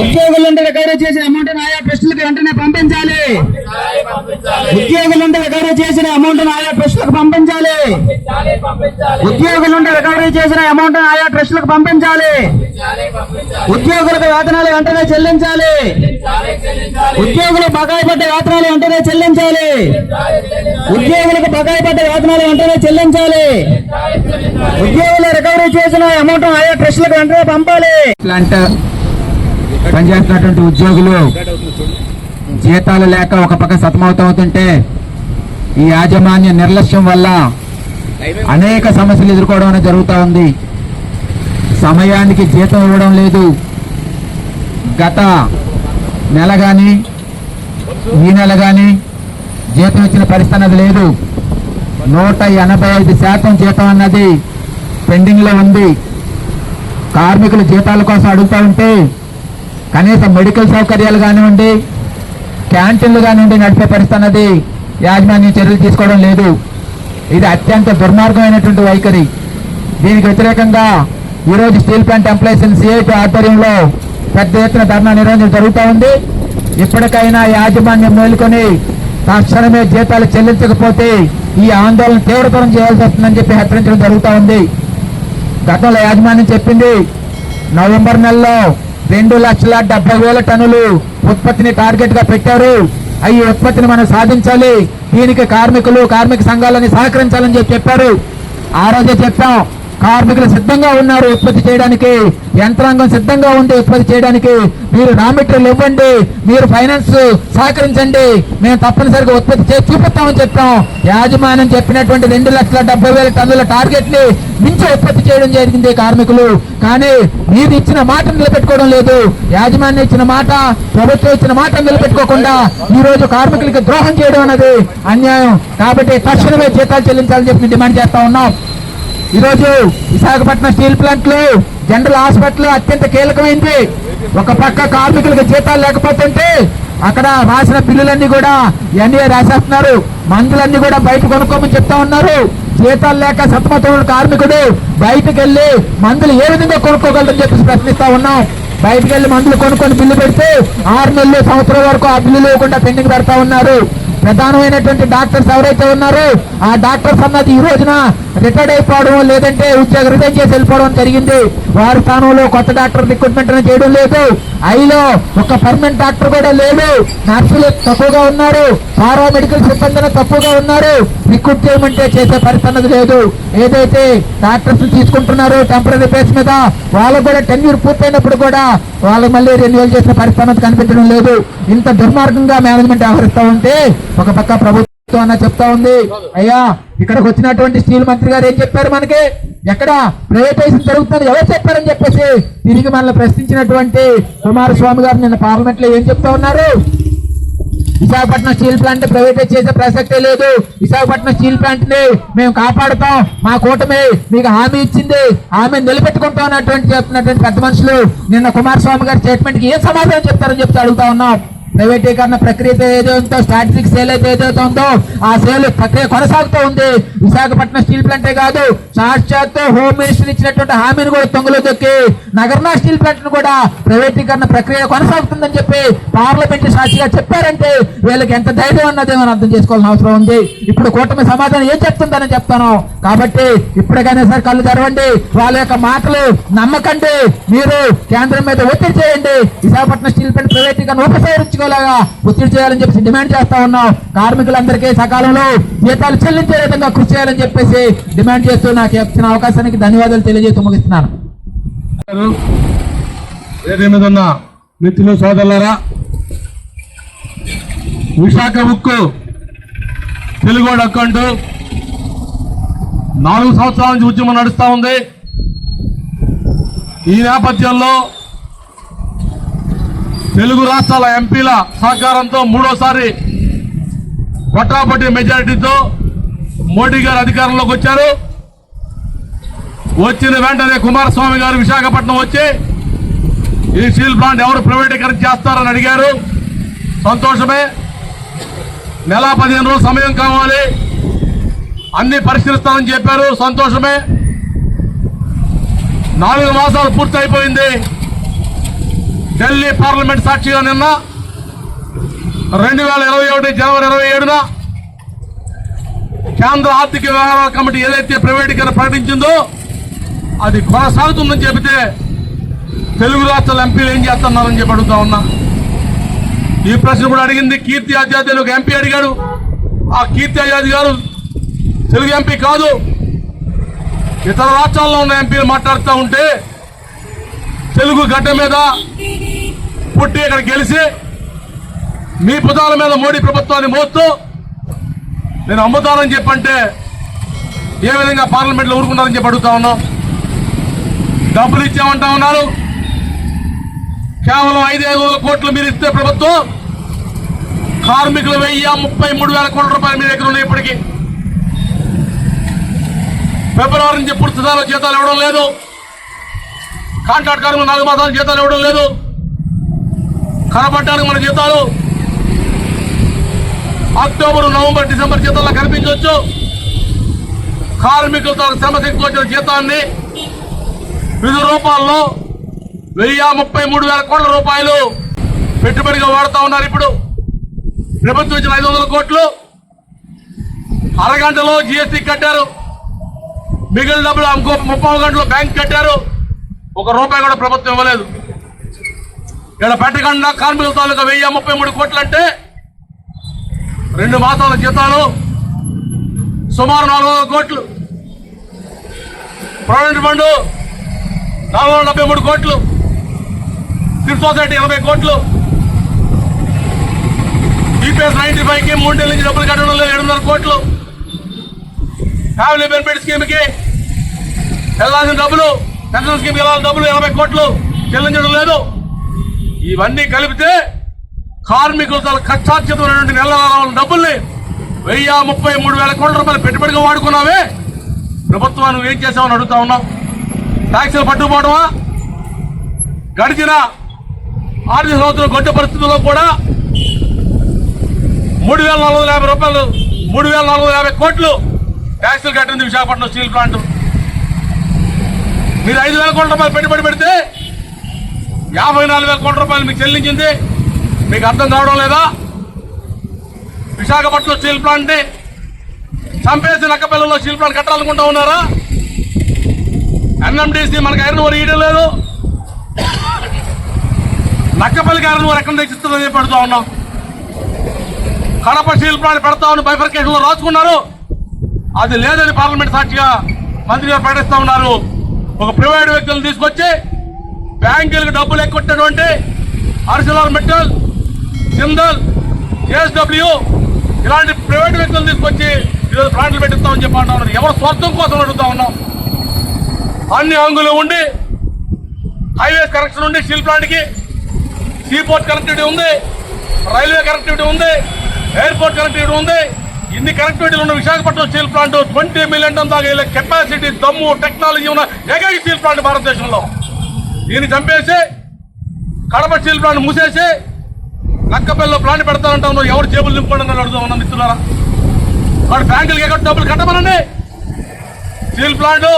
ఉద్యోగులుంటే recovery చేసిన amount ఆయా ట్రస్టులకు వెంటనే పంపించాలి. ఉద్యోగులుంటే రికవరీ చేసిన అమౌంట్ ఆయా ట్రస్టులకు పంపించాలి. ఉద్యోగులుంటే రికవరీ చేసిన అమౌంట్ ఆయా ట్రస్టులకు పంపించాలి. ఉద్యోగులకు వేతనాలు వెంటనే చెల్లించాలి. ఉద్యోగులు బకాయి పడ్డ వేతనాలు వెంటనే చెల్లించాలి. ఉద్యోగులకు బకాయి పడ్డ వేతనాలు వెంటనే చెల్లించాలి. ఉద్యోగులు రికవరీ చేసిన అమౌంట్ ఆయా ట్రస్టులకు వెంటనే పంపాలి. ప్లాంట్ పనిచేస్తున్నటువంటి ఉద్యోగులు జీతాలు లేక ఒక పక్క సతమవుతుంటే ఈ యాజమాన్య నిర్లక్ష్యం వల్ల అనేక సమస్యలు ఎదుర్కోవడం అనేది జరుగుతూ ఉంది. సమయానికి జీతం ఇవ్వడం లేదు. గత నెల కానీ ఈ నెల కానీ జీతం ఇచ్చిన పరిస్థితి అన్నది లేదు. నూట ఎనభై ఐదు శాతం జీతం అన్నది పెండింగ్లో ఉంది. కార్మికులు జీతాల కోసం అడుగుతూ ఉంటే కనీసం మెడికల్ సౌకర్యాలు కానివ్వండి క్యాంటీన్లు కానివ్వండి నడిపే పరిస్థితి అన్నది యాజమాన్యం చర్యలు తీసుకోవడం లేదు. ఇది అత్యంత దుర్మార్గమైనటువంటి వైఖరి. దీనికి వ్యతిరేకంగా ఈరోజు స్టీల్ ప్లాంట్ ఎంప్లాయీస్ సిఐటి ఆధ్వర్యంలో పెద్ద ఎత్తున ధర్నా నిర్వహణ జరుగుతూ ఉంది. ఇప్పటికైనా యాజమాన్యం మేలుకొని తక్షణమే జీతాలు చెల్లించకపోతే ఈ ఆందోళన తీవ్రతరం చేయాల్సి వస్తుందని చెప్పి హెచ్చరించడం జరుగుతూ ఉంది. గతంలో యాజమాన్యం చెప్పింది నవంబర్ నెలలో రెండు లక్షల డెబ్బై వేల టన్నులు ఉత్పత్తిని టార్గెట్గా పెట్టారు. ఈ ఉత్పత్తిని మనం సాధించాలి. దీనికి కార్మికులు కార్మిక సంఘాలని సహకరించాలని చెప్పి చెప్పారు. ఆ రోజే చెప్పాం. కార్మికులు సిద్ధంగా ఉన్నారు ఉత్పత్తి చేయడానికి యంత్రాంగం సిద్ధంగా ఉంది ఉత్పత్తి చేయడానికి. మీరు రా మెటీరియల్ ఇవ్వండి మీరు ఫైనాన్స్ సహకరించండి. మేము తప్పనిసరిగా ఉత్పత్తి చేసి చూపిస్తామని చెప్పాం. యాజమాన్యం చెప్పినటువంటి రెండు లక్షల డెబ్బై వేల టన్నుల టార్గెట్ని మించి ఉత్పత్తి చేయడం జరిగింది కార్మికులు. కానీ మీరు ఇచ్చిన మాట నిలబెట్టుకోవడం లేదు. యాజమాన్యం ఇచ్చిన మాట ప్రభుత్వం ఇచ్చిన మాట నిలబెట్టుకోకుండా ఈ రోజు కార్మికులకి ద్రోహం చేయడం అనేది అన్యాయం. కాబట్టి తక్షణమే జీతాలు చెల్లించాలని చెప్పి డిమాండ్ చేస్తా ఉన్నాం. ఈరోజు విశాఖపట్నం స్టీల్ ప్లాంట్లు జనరల్ హాస్పిటల్ అత్యంత కీలకమైంది. ఒక పక్క కార్మికులకు జీతాలు లేకపోతుంటే అక్కడ రాసిన బిల్లులన్నీ కూడా ఎన్ఏ రాసేస్తున్నారు. మందులన్నీ కూడా బయట కొనుక్కోమని చెప్తా ఉన్నారు. జీతాలు లేక సతమతమైన కార్మికుడు బయటకు వెళ్ళి మందులు ఏ విధంగా కొనుక్కోగలరని చెప్పి ప్రశ్నిస్తా ఉన్నాం. బయటకు వెళ్ళి మందులు కొనుక్కొని బిల్లు పెడితే ఆరు నెలలు సంవత్సరం వరకు ఆ బిల్లు లేకుండా పెండింగ్ పెడతా ఉన్నారు. ప్రధానమైనటువంటి డాక్టర్స్ ఎవరైతే ఉన్నారో ఆ డాక్టర్స్ అన్నది ఈ రోజున రిటైర్డ్ అయిపోవడం లేదంటే ఉద్యోగ రిజైన్ చేసి వెళ్ళిపోవడం జరిగింది. వారి స్థానంలో కొత్త డాక్టర్ రిక్రూట్మెంట్ చేయడం లేదు. ఐలో ఒక పర్మనెంట్ డాక్టర్ కూడా లేదు. నర్సులు తక్కువగా ఉన్నారు. పారామెడికల్ సిబ్బంది తక్కువగా ఉన్నారు. రిక్రూట్ చేయమంటే చేసే పరిస్థితి లేదు. ఏదైతే డాక్టర్స్ తీసుకుంటున్నారో టెంపరీ బేస్ మీద వాళ్ళకు కూడా టెన్యూర్ పూర్తయినప్పుడు కూడా వాళ్ళకి మళ్ళీ రెన్యువల్ చేసిన పరిస్థితి కనిపించడం లేదు. ఇంత దుర్మార్గంగా మేనేజ్మెంట్ వ్యవహరిస్తూ ఉంటే ఒక పక్క ప్రభుత్వం అన్న చెప్తా ఉంది. అయ్యా ఇక్కడికి వచ్చినటువంటి స్టీల్ మంత్రి గారు ఏం చెప్పారు మనకి? ఎక్కడ ప్రైవేటైజేషన్ జరుగుతుంది ఎవరు చెప్పారని చెప్పేసి తిరిగి మనల్ని ప్రశ్నించినటువంటి కుమారస్వామి గారు నిన్న పార్లమెంట్లో ఏం చెప్తా ఉన్నారు? విశాఖపట్నం స్టీల్ ప్లాంట్ ప్రైవేటైజ్ చేసే ప్రసక్తే లేదు. విశాఖపట్నం స్టీల్ ప్లాంట్ని మేము కాపాడుతాం. మా కూటమి మీకు హామీ ఇచ్చింది. హామీ నిలబెట్టుకుంటాం అన్నటువంటి చెప్తున్నటువంటి పెద్ద మనుషులు. నిన్న కుమారస్వామి గారి స్టేట్మెంట్కి ఏం సమాధానం చెప్తారని చెప్తే అడుగుతా ఉన్నాం. ప్రైవేటీకరణ ప్రక్రియ ఏదో ఉందో సేల్ అయితే ఏదైతే ఉందో ఆ సేల్ ప్రక్రియ కొనసాగుతూ ఉంది. విశాఖపట్నం స్టీల్ ప్లాంటే కాదు సాక్షాత్ హోమ్ మినిస్టర్ ఇచ్చినటువంటి హామీని కూడా తొంగలో దొక్కి నగర్నా స్టీల్ ప్లాంట్ కూడా ప్రైవేటీకరణ ప్రక్రియ కొనసాగుతుందని చెప్పి పార్లమెంట్ సాక్షిగా చెప్పారంటే వీళ్ళకి ఎంత ధైర్యం అన్నది మనం అర్థం చేసుకోవాల్సిన అవసరం ఉంది. ఇప్పుడు కూటమి సమాధానం ఏం చెప్తుందని చెప్తాను కాబట్టి ఇప్పటికైనా సరే కళ్ళు తెరవండి. వాళ్ళ యొక్క మాటలు నమ్మకండి. మీరు కేంద్రం మీద ఒత్తిడి చేయండి. విశాఖపట్నం స్టీల్ ప్లాంట్ ప్రైవేటీకరణ ఉండేలాగా ఒత్తిడి చేయాలని చెప్పేసి డిమాండ్ చేస్తా ఉన్నాం. కార్మికులందరికీ సకాలంలో జీతాలు చెల్లించే విధంగా కృషి చేయాలని చెప్పేసి డిమాండ్ చేస్తూ నాకు ఇచ్చిన అవకాశానికి ధన్యవాదాలు తెలియజేస్తూ ముగిస్తున్నాను. వేదిక మీద ఉన్న మిత్రులు సోదరులరా? విశాఖ ఉక్కు తెలుగు అక్కంటూ నాలుగు సంవత్సరాల నుంచి ఉద్యమం నడుస్తూ ఉంది. ఈ నేపథ్యంలో తెలుగు రాష్ట్రాల ఎంపీల సహకారంతో మూడోసారి పట్టాపట్టి మెజారిటీతో మోడీ గారు అధికారంలోకి వచ్చారు. వచ్చిన వెంటనే కుమారస్వామి గారు విశాఖపట్నం వచ్చి ఈ స్టీల్ ప్లాంట్ ఎవరు ప్రైవేటీకరణ చేస్తారని అడిగారు. సంతోషమే. నెల పదిహేను రోజులు సమయం కావాలి. అన్ని పరిశీలిస్తామని చెప్పారు. సంతోషమే. నాలుగు మాసాలు పూర్తి అయిపోయింది ఢిల్లీ పార్లమెంట్ సాక్షిగా నిన్న రెండు వేల ఇరవై ఒకటి జనవరి ఇరవై ఏడున కేంద్ర ఆర్థిక వ్యవహారాల కమిటీ ఏదైతే ప్రైవేటీకరణ ప్రకటించిందో అది కొనసాగుతుందని చెబితే తెలుగు రాష్ట్రాల ఎంపీలు ఏం చేస్తున్నారని చెప్పి అడుగుతా ఉన్నా. ఈ ప్రశ్న కూడా అడిగింది కీర్తి ఆజాద్ అని ఒక ఎంపీ అడిగాడు. ఆ కీర్తి ఆజాద్ గారు తెలుగు ఎంపీ కాదు. ఇతర రాష్ట్రాల్లో ఉన్న ఎంపీలు మాట్లాడుతూ ఉంటే తెలుగు గడ్డ మీద పుట్టి ఇక్కడ గెలిచి మీ పుదాల మీద మోడీ ప్రభుత్వాన్ని మోస్తూ నేను అమ్ముతానని చెప్పంటే ఏ విధంగా పార్లమెంట్లో ఊరుకున్నారని చెప్పి అడుగుతా ఉన్నాం. డబ్బులు ఇచ్చామంటా ఉన్నారు. కేవలం ఐదు ఐదు కోట్లు మీరు ఇస్తే ప్రభుత్వం కార్మికులు వెయ్యి ముప్పై మూడు వేల కోట్ల రూపాయలు మీ దగ్గర ఉన్నాయి ఇప్పటికీ. ఫిబ్రవరి నుంచి పూర్తి జీతాలు ఇవ్వడం లేదు. కాంట్రాక్ట్ కార్మికులు నాలుగు మాసాలు జీతాలు ఇవ్వడం లేదు. కనపడడానికి మన జీతాలు అక్టోబర్ నవంబర్ డిసెంబర్ జీతాల్లో కనిపించవచ్చు. కార్మికులు తన శ్రమశక్తి వచ్చిన జీతాన్ని వివిధ రూపాల్లో వెయ్యి ముప్పై మూడు వేల కోట్ల రూపాయలు పెట్టుబడిగా వాడుతా ఉన్నారు ఇప్పుడు. ప్రభుత్వం ఇచ్చిన ఐదు వందల కోట్లు అరగంటలో జిఎస్టీ కట్టారు. మిగిలిన డబ్బులు ఇంకో ముప్పై గంటలో బ్యాంక్ కట్టారు. ఒక రూపాయి కూడా ప్రభుత్వం ఇవ్వలేదు. ఇక్కడ పెట్టకుండా కార్మికుల తాలూకా వెయ్యి ముప్పై మూడు కోట్లు అంటే రెండు మాసాల జీతాలు సుమారు నాలుగు వందల కోట్లు. ప్రావిడెంట్ ఫండ్ నాలుగు వందల డెబ్బై మూడు కోట్లు. సివిల్ సొసైటీ ఎనభై కోట్లు. ఈపీఎస్ నైన్టీ ఫైవ్కి మూడు నెలల నుంచి డబ్బులు కట్టడం లేదు ఏడున్నర కోట్లు. ఫ్యామిలీ బెనిఫిట్ స్కీమ్కి వెళ్ళాల్సిన డబ్బులు పెన్షన్ స్కీమ్ ఇవ్వాలి డబ్బులు ఎనభై కోట్లు చెల్లించడం లేదు. ఇవన్నీ కలిపితే కార్మికులు చాలా కష్టార్జితమైనటువంటి నెల డబ్బుల్ని వెయ్యి ముప్పై మూడు వేల కోట్ల రూపాయలు పెట్టుబడిగా వాడుకున్నావే. ప్రభుత్వం నువ్వు ఏం చేసావని అడుగుతా ఉన్నావు. ట్యాక్సీలు పట్టుకుపోవడమా? గడిచిన ఆర్థిక సంవత్సరం గొడ్డ పరిస్థితుల్లో కూడా మూడు వేల నాలుగు వందల యాభై రూపాయలు మూడు వేల నాలుగు వందల యాభై కోట్లు ట్యాక్సులు కట్టింది విశాఖపట్నం స్టీల్ ప్లాంట్. మీరు ఐదు వేల కోట్ల రూపాయలు పెట్టుబడి పెడితే యాభై నాలుగు వేల కోట్ల రూపాయలు మీకు చెల్లించింది. మీకు అర్థం కావడం లేదా? విశాఖపట్నం స్టీల్ ప్లాంట్ని చంపేసి నక్కపల్లెలో స్టీల్ ప్లాంట్ కట్టాలనుకుంటా ఉన్నారా? ఎన్ఎండిసి మనకి ఐరన్ ఓర్ ఇయడం లేదు. నక్కపల్లికి ఐరన్ ఓర్ ఎక్కడ తెచ్చిస్తుందని పెడుతూ ఉన్నాం. కడప స్టీల్ ప్లాంట్ పెడతామని బైఫర్కేషన్లో రాసుకున్నారు. అది లేదని పార్లమెంట్ సాక్షిగా మంత్రి గారు ప్రకటిస్తూ ఉన్నారు. ఒక ప్రైవేట్ వ్యక్తులను తీసుకొచ్చి బ్యాంకులకు డబ్బులు ఎక్కువటువంటి ఆర్సిలార్ మెటల్ జిందల్ ఏఎస్డబ్ల్యూ ఇలాంటి ప్రైవేట్ వ్యక్తులు తీసుకొచ్చి ఈరోజు ప్లాంట్లు పెట్టిస్తామని చెప్పి అంటా ఉన్నారు. ఎవరు స్వార్థం కోసం అడుగుతా ఉన్నాం. అన్ని హంగులు ఉండి హైవేస్ కనెక్షన్ ఉండి స్టీల్ ప్లాంట్కి సీపోర్ట్ కనెక్టివిటీ ఉంది రైల్వే కనెక్టివిటీ ఉంది ఎయిర్పోర్ట్ కనెక్టివిటీ ఉంది ఇన్ని కనెక్టివిటీలు ఉన్న Visakhapatnam steel plant twenty million ton దాకా వెళ్ళే కెపాసిటీ దమ్ము టెక్నాలజీ ఉన్న ఏకైక స్టీల్ ప్లాంట్ భారతదేశంలో. దీన్ని చంపేసి కడప స్టీల్ ప్లాంట్ మూసేసి నక్కపల్లిలో ప్లాంట్ పెడతానంటా ఉన్నారు ఎవరు జేబులు నింపుకోండి అడుగుతా ఉన్నా మిత్రులారా. వాడు బ్యాంకులకి ఎక్కడ డబ్బులు కట్టమనండి. స్టీల్ ప్లాంట్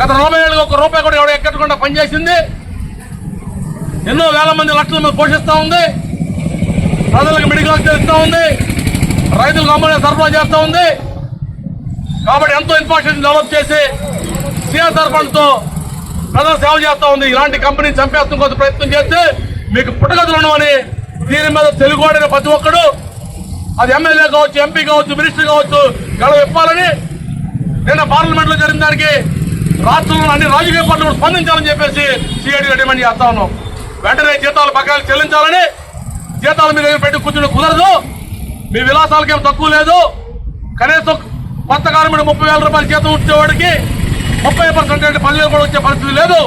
గత నలభై ఏళ్ళకి ఒక రూపాయి కూడా ఎవడో ఎక్కట్టకుండా పనిచేసింది. ఎన్నో వేల మంది లక్షల మంది పోషిస్తూ ఉంది. ప్రజలకు మెడికల్ ఆక్సిజన్ ఇస్తూ ఉంది. రైతులు అమ్మని సరఫరా చేస్తూ ఉంది. కాబట్టి ఎంతో ఇన్ఫ్రాస్ట్రక్చర్ డెవలప్ చేసి సిఎస్ఆర్ ఫండ్ ప్రజలు సేవ చేస్తూ ఉంది. ఇలాంటి కంపెనీ చంపేస్తాం కోసం ప్రయత్నం చేస్తే మీకు పుట్టగతులు ఉండవని దీని మీద తెలుగువాడిన ప్రతి ఒక్కడు అది ఎమ్మెల్యే కావచ్చు ఎంపీ కావచ్చు మినిస్టర్ కావచ్చు గడవ ఇప్పాలని నిన్న పార్లమెంట్లో జరిగిన దానికి రాష్ట్రంలో అన్ని రాజకీయ పార్టీలు కూడా స్పందించాలని చెప్పేసి సిఐడిగా డిమాండ్ చేస్తా ఉన్నాం. వెంటనే జీతాలు బకాయిలు చెల్లించాలని జీతాలు మీ దగ్గర పెట్టి కూర్చుని కుదరదు. మీ విలాసాలకేం తక్కువ లేదు. కనీసం కొత్త కార్మికుడు ముప్పై వేల రూపాయల జీతం వచ్చేవాడికి ముప్పై పర్సెంట్ అంటే పదివేలు కూడా వచ్చే పరిస్థితి లేదు.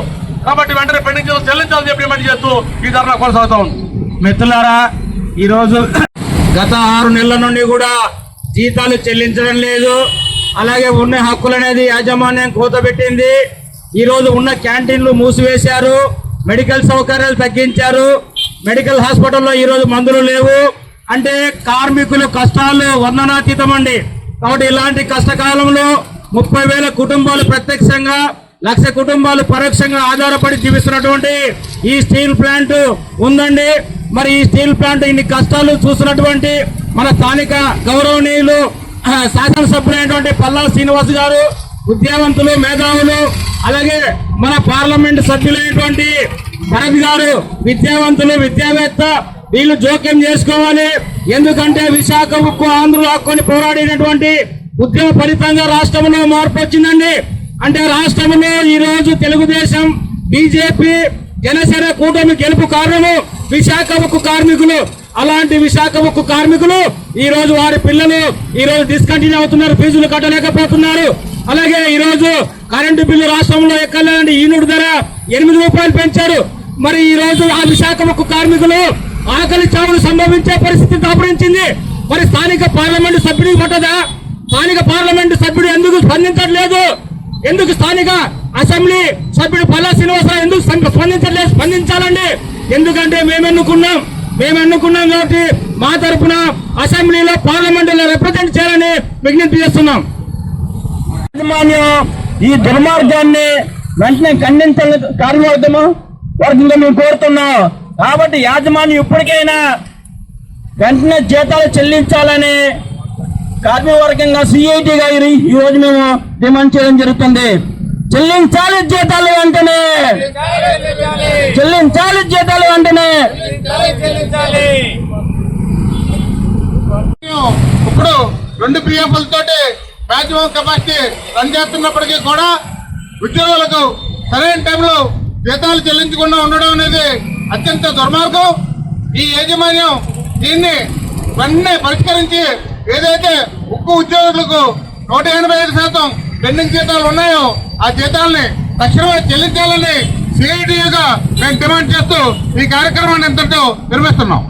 కాబట్టి వెంటనే పెండింగ్ జీతం చెల్లించాలని చెప్పి డిమాండ్ చేస్తూ ఈ ధర్నా కొనసాగుతా ఉంది. మిత్రులారా ఈరోజు గత ఆరు నెలల నుండి కూడా జీతాలు చెల్లించడం లేదు. అలాగే ఉన్న హక్కులు అనేది యాజమాన్యం కూతబెట్టింది ఈరోజు ఉన్న క్యాంటీన్లు మూసివేశారు. మెడికల్ సౌకర్యాలు తగ్గించారు. మెడికల్ హాస్పిటల్లో ఈ రోజు మందులు లేవు. అంటే కార్మికులు కష్టాలు వర్ణనాతీతం అండి కాబట్టి ఇలాంటి కష్టకాలంలో ముప్పై వేల కుటుంబాలు ప్రత్యక్షంగా లక్ష కుటుంబాలు పరోక్షంగా ఆధారపడి జీవిస్తున్నటువంటి ఈ స్టీల్ ప్లాంట్ ఉందండి. మరి ఈ స్టీల్ ప్లాంట్ ఇన్ని కష్టాలు చూసినటువంటి మన స్థానిక గౌరవనీయులు శాసనసభ్యులైనటువంటి పల్లా శ్రీనివాస్ గారు విద్యావంతులు మేధావులు అలాగే మన పార్లమెంట్ సభ్యులైనటువంటి భరత్ గారు విద్యావంతులు విద్యావేత్త వీళ్ళు జోక్యం చేసుకోవాలి. ఎందుకంటే విశాఖ ఉక్కు ఆంధ్రులు హక్కుని పోరాడినటువంటి ఉద్యమ ఫలితంగా రాష్ట్రంలో మార్పు వచ్చిందండి. అంటే రాష్ట్రంలో ఈరోజు తెలుగుదేశం బీజేపీ జనసేన కూటమి గెలుపు కారణము విశాఖ ఉక్కు కార్మికులు. అలాంటి విశాఖ ఉక్కు కార్మికులు ఈ రోజు వారి పిల్లలు ఈ రోజు డిస్కంటిన్యూ అవుతున్నారు ఫీజులు కట్టలేకపోతున్నారు. అలాగే ఈ రోజు కరెంటు బిల్లు రాష్ట్రంలో ఎక్కలేదండి. ఈనుడు ధర ఎనిమిది రూపాయలు పెంచారు. మరి ఈ రోజు ఆ విశాఖ ఉక్కు కార్మికులు ఆకలి చావులు సంభవించే పరిస్థితి దాపురించింది మరి స్థానిక పార్లమెంటు సభ్యుడికి పట్టదా స్థానిక పార్లమెంటు సభ్యుడు ఎందుకు స్పందించట్లేదు ఎందుకు స్థానిక అసెంబ్లీ సభ్యుడు పల్లా శ్రీనివాసరావు ఎందుకు స్పందించట్లేదు స్పందించాలండి ఎందుకంటే మేము ఎన్నుకున్నాం మేము ఎన్నుకున్నాం కాబట్టి మా తరపున అసెంబ్లీలో పార్లమెంటులో రిప్రజెంట్ చేయాలని విజ్ఞప్తి చేస్తున్నాం యాజమాన్యం ఈ దుర్మార్గాన్ని వెంటనే ఖండించాలని కార్యవర్గము వర్గంగా మేము కోరుతున్నాం కాబట్టి యాజమాన్యం ఇప్పటికైనా వెంటనే జీతాలు చెల్లించాలని కార్మిక వర్గంగా సిఐటిగా ఈ మేము డిమాండ్ చేయడం జరుగుతుంది. చెల్లించాలి జీతాలు వెంటనే. చెల్లించాలి జీతాలు వెంటనే. ఇప్పుడు రెండు పిఎఫ్లతోటి మాక్సిమం కెపాసిటీ రన్ చేస్తున్నప్పటికీ కూడా ఉద్యోగులకు సరైన టైంలో జీతాలు చెల్లించకుండా ఉండడం అనేది అత్యంత దుర్మార్గం ఈ యాజమాన్యం దీన్ని వెంటనే పరిష్కరించి ఏదైతే ఉక్కు ఉద్యోగులకు నూట ఎనభై ఐదు శాతం పెండింగ్ జీతాలు ఉన్నాయో ఆ జీతాలని తక్షణమే చెల్లించాలని సిఐటియుగా మేము డిమాండ్ చేస్తూ ఈ కార్యక్రమాన్ని ఇంతటితో నిర్మిస్తున్నాం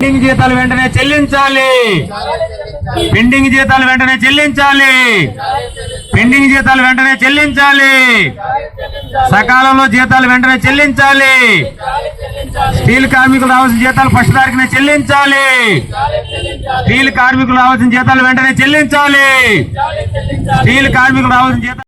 పెండింగ్ జీతాలు వెంటనే చెల్లించాలి. పెండింగ్ జీతాలు వెంటనే చెల్లించాలి. పెండింగ్ జీతాలు వెంటనే చెల్లించాలి. సకాలంలో జీతాలు వెంటనే చెల్లించాలి. స్టీల్ కార్మికులు రావాల్సిన జీతాలు ఫస్ట్ తారీఖున చెల్లించాలి. స్టీల్ కార్మికులు రావాల్సిన జీతాలు వెంటనే చెల్లించాలి. స్టీల్ కార్మికులు రావాల్సిన జీతాలు